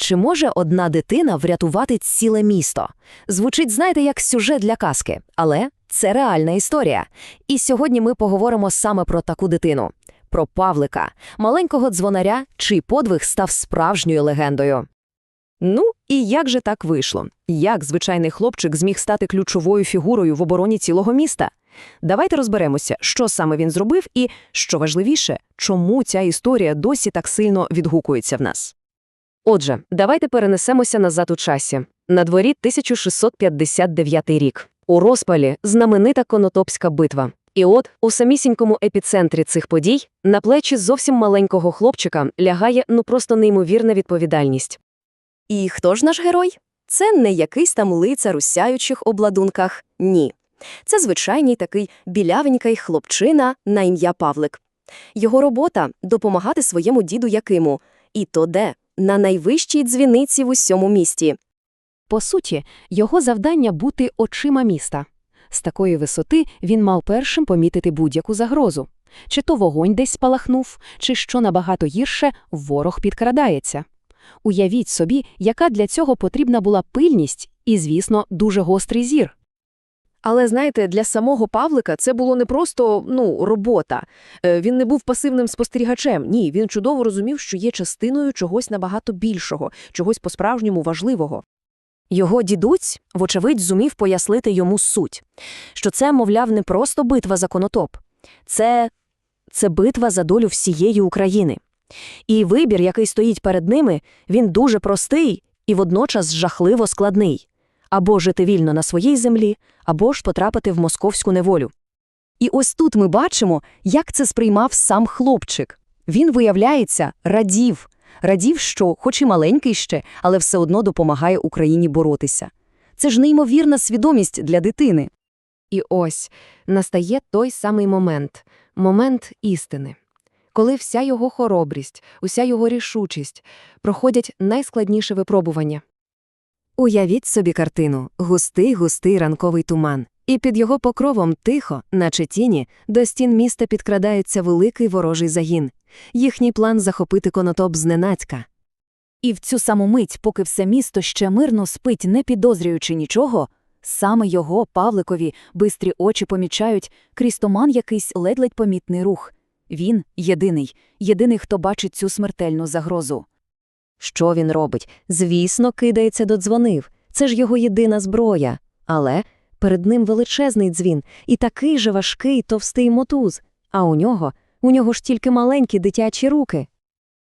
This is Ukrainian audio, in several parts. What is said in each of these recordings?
Чи може одна дитина врятувати ціле місто? Звучить, знаєте, як сюжет для казки, але це реальна історія. І сьогодні ми поговоримо саме про таку дитину. Про Павлика, маленького дзвонаря, чий подвиг став справжньою легендою. Ну, і як же так вийшло? Як звичайний хлопчик зміг стати ключовою фігурою в обороні цілого міста? Давайте розберемося, що саме він зробив і, що важливіше, чому ця історія досі так сильно відгукується в нас. Отже, давайте перенесемося назад у часі. На дворі 1659 рік. У розпалі знаменита Конотопська битва. І от, у самісінькому епіцентрі цих подій, на плечі зовсім маленького хлопчика лягає ну просто неймовірна відповідальність. І хто ж наш герой? Це не якийсь там лицар у сяючих обладунках, ні. Це звичайний такий білявенький хлопчина на ім'я Павлик. Його робота – допомагати своєму діду Якиму. І то де? На найвищій дзвіниці в усьому місті. По суті, його завдання – бути очима міста. З такої висоти він мав першим помітити будь-яку загрозу. Чи то вогонь десь спалахнув, чи, що набагато гірше, ворог підкрадається. Уявіть собі, яка для цього потрібна була пильність і, звісно, дуже гострий зір. Але знаєте, для самого Павлика це було не просто ну, робота. Е, Він не був пасивним спостерігачем. Ні, він чудово розумів, що є частиною чогось набагато більшого, чогось по-справжньому важливого. Його дідусь, вочевидь, зумів пояснити йому суть, що це, мовляв, не просто битва за конотоп. Це, це битва за долю всієї України. І вибір, який стоїть перед ними, він дуже простий і водночас жахливо складний. Або жити вільно на своїй землі, або ж потрапити в московську неволю. І ось тут ми бачимо, як це сприймав сам хлопчик. Він, виявляється, радів. Радів, що, хоч і маленький ще, але все одно допомагає Україні боротися. Це ж неймовірна свідомість для дитини. І ось настає той самий момент – момент істини. Коли вся його хоробрість, уся його рішучість проходять найскладніше випробування. Уявіть собі картину – густий-густий ранковий туман. І під його покровом тихо, наче тіні, до стін міста підкрадається великий ворожий загін. Їхній план – захопити конотоп зненацька. І в цю саму мить, поки все місто ще мирно спить, не підозрюючи нічого, саме його, Павликові, бистрі очі помічають крізь туман якийсь ледь-ледь помітний рух. Він єдиний, єдиний, хто бачить цю смертельну загрозу. Що він робить? Звісно, кидається до дзвонив. Це ж його єдина зброя. Але перед ним величезний дзвін і такий же важкий товстий мотуз. А у нього, у нього ж тільки маленькі дитячі руки.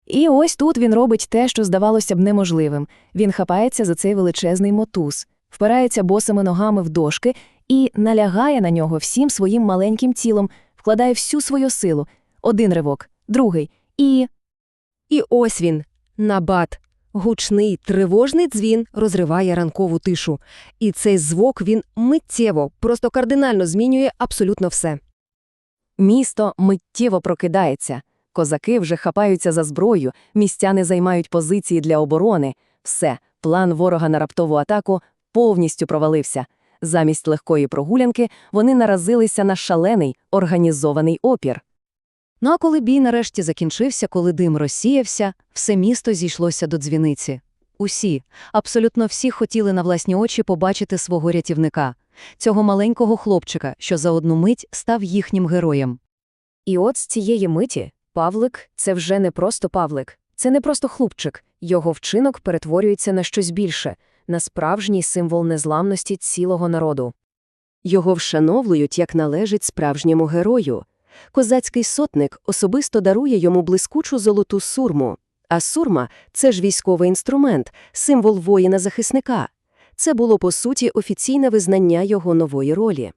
І ось тут він робить те, що здавалося б неможливим. Він хапається за цей величезний мотуз, впирається босими ногами в дошки і налягає на нього всім своїм маленьким тілом, вкладає всю свою силу. Один ривок, другий. І. І ось він, набат. Гучний, тривожний дзвін розриває ранкову тишу. І цей звук він миттєво, просто кардинально змінює абсолютно все. Місто миттєво прокидається. Козаки вже хапаються за зброю, містяни займають позиції для оборони. Все, план ворога на раптову атаку повністю провалився. Замість легкої прогулянки вони наразилися на шалений, організований опір. Ну а коли бій нарешті закінчився, коли дим розсіявся, все місто зійшлося до дзвіниці. Усі, абсолютно всі хотіли на власні очі побачити свого рятівника, цього маленького хлопчика, що за одну мить став їхнім героєм. І от з цієї миті Павлик – це вже не просто Павлик, це не просто хлопчик, його вчинок перетворюється на щось більше, на справжній символ незламності цілого народу. Його вшановлюють, як належить справжньому герою. Козацький сотник особисто дарує йому блискучу золоту сурму. А сурма – це ж військовий інструмент, символ воїна-захисника. Це було, по суті, офіційне визнання його нової ролі.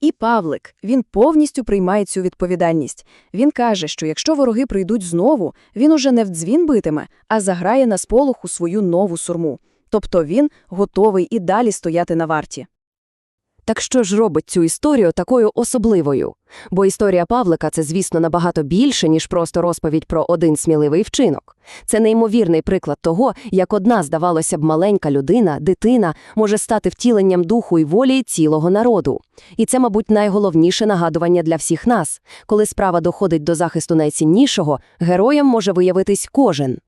І Павлик, він повністю приймає цю відповідальність. Він каже, що якщо вороги прийдуть знову, він уже не в дзвін битиме, а заграє на сполоху свою нову сурму. Тобто він готовий і далі стояти на варті. Так що ж робить цю історію такою особливою? Бо історія Павлика – це, звісно, набагато більше, ніж просто розповідь про один сміливий вчинок. Це неймовірний приклад того, як одна, здавалося б, маленька людина, дитина, може стати втіленням духу і волі цілого народу. І це, мабуть, найголовніше нагадування для всіх нас. Коли справа доходить до захисту найціннішого, героєм може виявитись кожен.